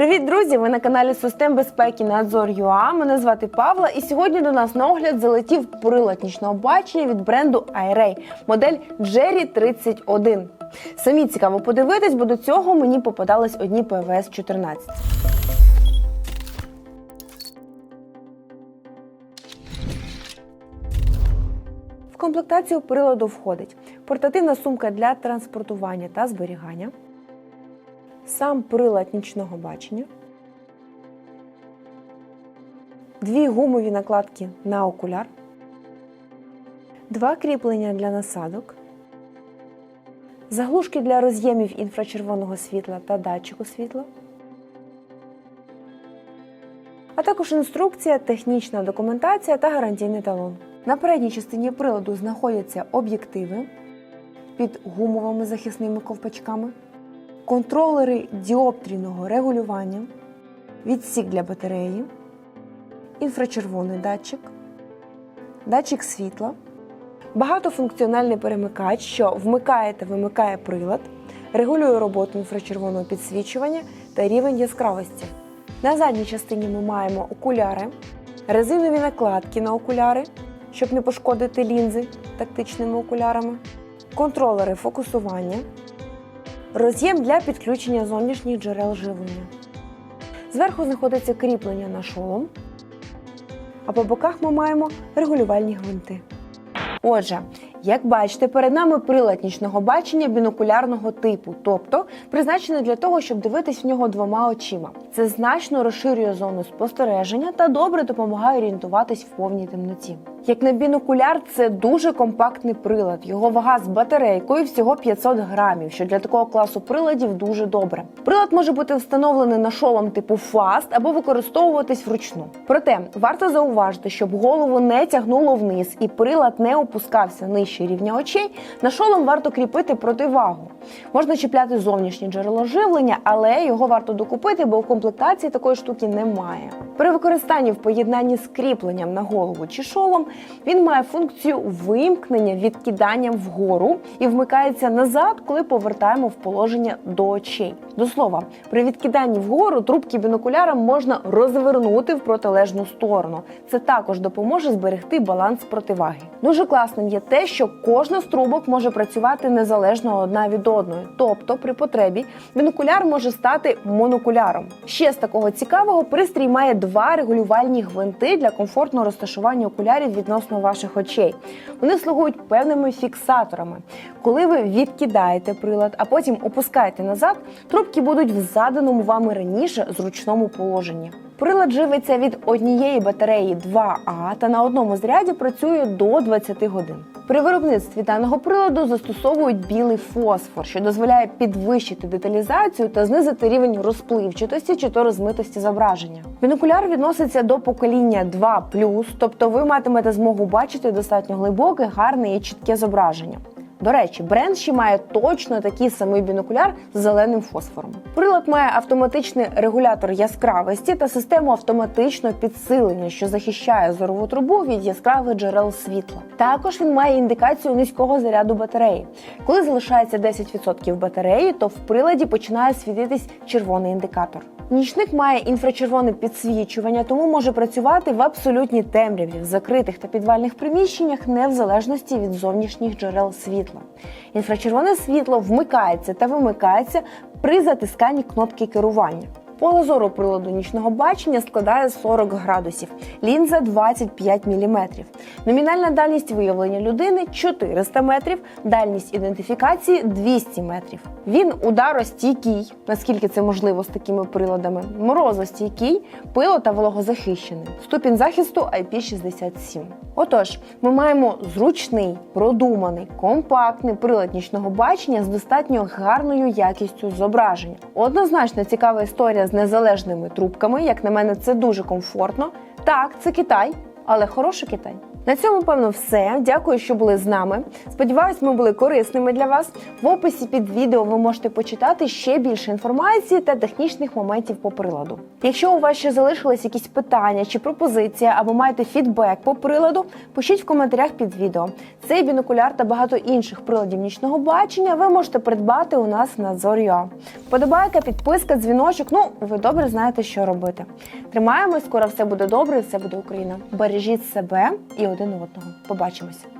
Привіт, друзі! Ви на каналі Систем безпеки Надзор ЮА. Мене звати Павла, і сьогодні до нас на огляд залетів прилад нічного бачення від бренду iRay, модель Jerry 31. Самі цікаво подивитись, бо до цього мені попадались одні ПВС 14. В комплектацію приладу входить портативна сумка для транспортування та зберігання, сам прилад нічного бачення, дві гумові накладки на окуляр, два кріплення для насадок, заглушки для роз'ємів інфрачервоного світла та датчику світла, а також інструкція, технічна документація та гарантійний талон. На передній частині приладу знаходяться об'єктиви під гумовими захисними ковпачками, контролери діоптрійного регулювання, відсік для батареї, інфрачервоний датчик, датчик світла, багатофункціональний перемикач, що вмикає та вимикає прилад, регулює роботу інфрачервоного підсвічування та рівень яскравості. На задній частині ми маємо окуляри, резинові накладки на окуляри, щоб не пошкодити лінзи тактичними окулярами, контролери фокусування, роз'єм для підключення зовнішніх джерел живлення. Зверху знаходиться кріплення на шолом, а по боках ми маємо регулювальні гвинти. Отже, як бачите, перед нами прилад нічного бачення бінокулярного типу, тобто призначений для того, щоб дивитись в нього двома очима. Це значно розширює зону спостереження та добре допомагає орієнтуватись в повній темноті. Як на бінокуляр, це дуже компактний прилад. Його вага з батарейкою всього 500 грамів, що для такого класу приладів дуже добре. Прилад може бути встановлений на шолом типу FAST або використовуватись вручну. Проте варто зауважити, щоб голову не тягнуло вниз і прилад не опускався нижче рівня очей. На шолом варто кріпити противагу. Можна чіпляти зовнішнє джерело живлення, але його варто докупити, бо в комплектації такої штуки немає. При використанні в поєднанні з кріпленням на голову чи шолом він має функцію вимкнення відкиданням вгору і вмикається назад, коли повертаємо в положення до очей. До слова, при відкиданні вгору трубки бінокуляра можна розвернути в протилежну сторону. Це також допоможе зберегти баланс противаги. Дуже класним є те, що кожна з трубок може працювати незалежно одна від одної, тобто при потребі бінокуляр може стати монокуляром. Ще з такого цікавого пристрій має два регулювальні гвинти для комфортного розташування окулярів відносно ваших очей. Вони слугують певними фіксаторами. Коли ви відкидаєте прилад, а потім опускаєте назад, трубки будуть в заданому вами раніше зручному положенні. Прилад живиться від однієї батареї 2А та на одному заряді працює до 20 годин. При виробництві даного приладу застосовують білий фосфор, що дозволяє підвищити деталізацію та знизити рівень розпливчатості чи то розмитості зображення. Бінокуляр відноситься до покоління 2 тобто ви матимете змогу бачити достатньо глибоке, гарне і чітке зображення. До речі, бренд ще має точно такий самий бінокуляр з зеленим фосфором. Прилад має автоматичний регулятор яскравості та систему автоматичного підсилення, що захищає зорову трубу від яскравих джерел світла. Також він має індикацію низького заряду батареї. Коли залишається 10% батареї, то в приладі починає світитись червоний індикатор. Нічник має інфрачервоне підсвічування, тому може працювати в абсолютній темряві в закритих та підвальних приміщеннях, не в залежності від зовнішніх джерел світла. Інфрачервоне світло вмикається та вимикається при затисканні кнопки керування. Поле зору приладу нічного бачення складає 40 градусів, лінза 25 мм. Номінальна дальність виявлення людини 400 метрів, дальність ідентифікації 200 метрів. Він ударостійкий, наскільки це можливо з такими приладами, морозостійкий, пило та вологозахищений. Ступінь захисту IP67. Отож, ми маємо зручний, продуманий, компактний прилад нічного бачення з достатньо гарною якістю зображення. Однозначно цікава історія з незалежними трубками. Як на мене, це дуже комфортно. Так, це Китай. Але хороший Китай. На цьому, певно, все. Дякую, що були з нами. Сподіваюсь, ми були корисними для вас. В описі під відео ви можете почитати ще більше інформації та технічних моментів по приладу. Якщо у вас ще залишились якісь питання чи пропозиції, або маєте фідбек по приладу, пишіть в коментарях під відео. Цей бінокуляр та багато інших приладів нічного бачення ви можете придбати у нас на Зорю. Подобайка, підписка, дзвіночок. Ну, ви добре знаєте, що робити. Тримаємось, скоро все буде добре, все буде Україна. Бережіть себе і один одного. Побачимося.